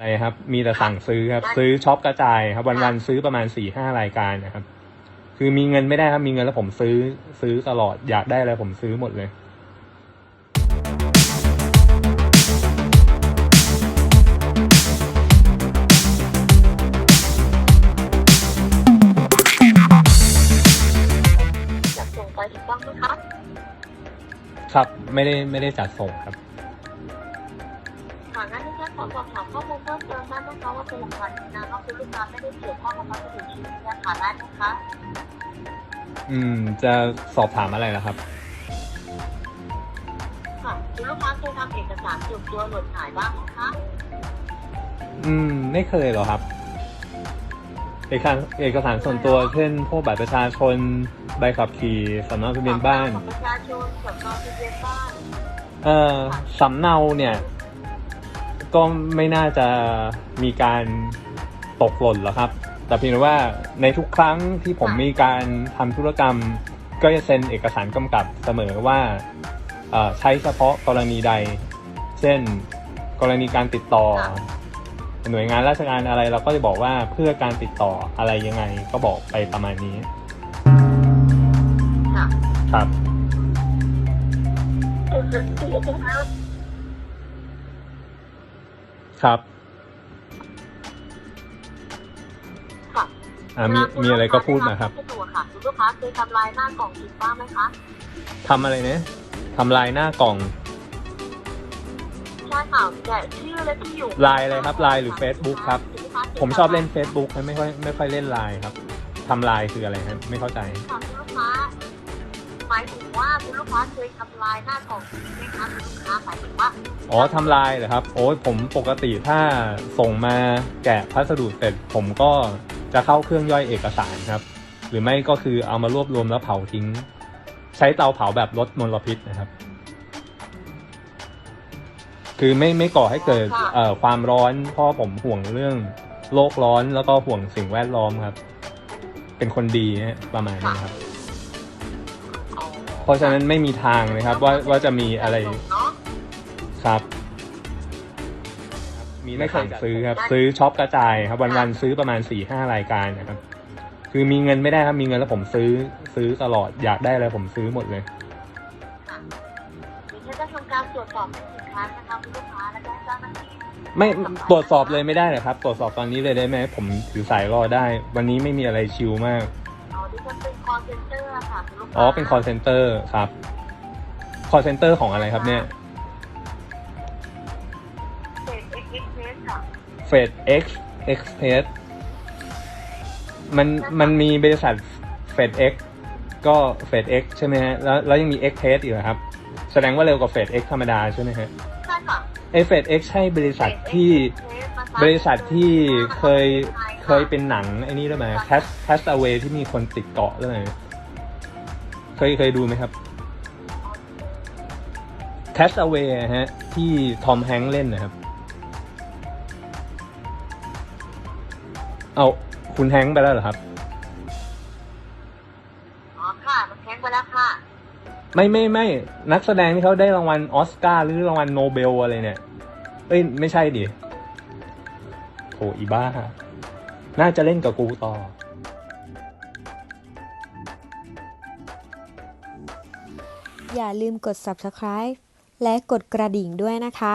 อะไรครับ มีแต่สั่งซื้อครับ ซื้อช็อปกระจายครับ วันๆซื้อประมาณสี่ห้ารายการนะครับ คือมีเงินไม่ได้ครับ มีเงินแล้วผมซื้อซื้อตลอด อยากได้อะไรผมซื้อหมดเลยอยากส่งไปถูกต้องไหมคะครับ ไม่ได้ไม่ได้จัดส่งครับค่ะงั้นที่ฉัน ขอสอบถามข้อมูลเพิ่มเติมได้ไหมคะว่าเป็นหลักฐานยืนยันว่าคุณลูกค้าไม่ได้เกี่ยวข้องกับพัสดุชิ้นนี้นะคะได้ไหมคะอืม จะสอบถามอะไรล่ะครับ ค่ะคุณลูกค้าเคยทำเอกสารส่วนตัวหล่นหายบ้างไหมคะ อืม ไม่เคยหรอครับ เอกสารเอกสารส่วนตัวเช่น พวกบัตรประชาชน ใบขับขี่สำเนาทะเบียนบ้าน ของประชาชนสำเนาทะเบียนบ้าน เอ่อสำเนาเนี่ย ก็ไม่น่าจะมีการตกหล่นหรอกครับ แต่เพียงแต่ว่าในทุกครั้งที่ผมมีการทำธุรกรรม ก็จะเซ็นเอกสารกำกับเสมอว่าเอ่อใช้เฉพาะกรณีใด เช่นกรณีการติดต่อหน่วยงานราชการอะไรเราก็จะบอกว่าเพื่อการติดต่ออะไรยังไงก็บอกไปประมาณนี้ค่ะครับ ครับ ค่ะอ่ามีมีอะไรก็พูดมาครับพัสดุค่ะคุณลูกค้าเคยทำลายหน้ากล่องจริงบ้างไหมคะทำอะไรเนี่ยทำลายหน้ากล่องใช่ค่ะแต่ชื่อและที่อยู่ไลน์อะไรครับไลน์หรือ Facebook ครับผมชอบเล่น Facebook ไม่ค่อยไม่ค่อยเล่นไลน์ครับทำไลน์คืออะไรครับไม่เข้าใจ ค่ะคุณลูกค้า หมายถึงว่าคุณลูกค้าเคยทำลายหน้ากล่องจริงไหมคะคุณลูกค้าหมายถึงว่าอ๋อทำลายเหรอครับ โอ้ยผมปกติถ้าส่งมาแกะพัสดุเสร็จ ผมก็จะเข้าเครื่องย่อยเอกสารครับ หรือไม่ก็คือเอามารวบรวมแล้วเผาทิ้ง ใช้เตาเผาแบบลดมลพิษนะครับ คือไม่ไม่ก่อให้เกิดเอ่อความร้อนเพราะผมห่วงเรื่องโลกร้อนแล้วก็ห่วงสิ่งแวดล้อมครับ เป็นคนดีฮะประมาณนี้ครับอ๋อ เพราะฉะนั้นไม่มีทางเลยครับว่าว่าจะมีอะไรเนาะครับมีไม่สั่งซื้อครับ ซื้อช็อปกระจายครับวันๆซื้อประมาณสี่ห้ารายการนะครับ คือมีเงินไม่ได้ครับมีเงินแล้วผมซื้อซื้อตลอดอยากได้อะไรผมซื้อหมดเลยค่ะเดี๋ยวฉันจะทำการตรวจสอบสินค้านะคะคุณลูกค้าและแจ้งเจ้าหน้าที่ไม่ตรวจสอบเลยไม่ได้เหรอครับ ตรวจสอบตอนนี้เลยได้ไหมผมถือสายรอได้ วันนี้ไม่มีอะไรชิลมากอ๋อดิฉัน เป็น call center อะค่ะคุณลูกค้าอ๋อ เป็น call center ครับ call center ของอะไรครับเนี่ยเศษ X X X ค่ะเฟด X Express มัน มันมีบริษัทเฟด X ก็เฟด X ใช่ไหมฮะ แล้ว แล้วยังมี X Press อีกเหรอครับ แสดงว่าเร็วกว่าเฟด X ธรรมดาใช่ไหมฮะใช่ค่ะไอเฟด X ใช่บริษัทที่ บริษัทที่เคย เคยเป็นหนังไอ้นี่ด้วยไหม Cast Cast Away ที่มีคนติดเกาะด้วยไหมเคยเคยดูไหมครับ Cast Away อะฮะ ที่ทอมแฮงค์เล่นนะครับ เอาคุณแฮงค์ไปแล้วเหรอครับอ๋อค่ะมันแข็งไปแล้วค่ะ ไม่ไม่ไม่นักแสดงที่เขาได้รางวัลออสการ์หรือรางวัลโนเบลอะไรเนี่ย เอ้ย ไม่ใช่ดิโถอีบ้า น่าจะเล่นกับกูต่ออย่าลืมกด subscribe และกดกระดิ่งด้วยนะคะ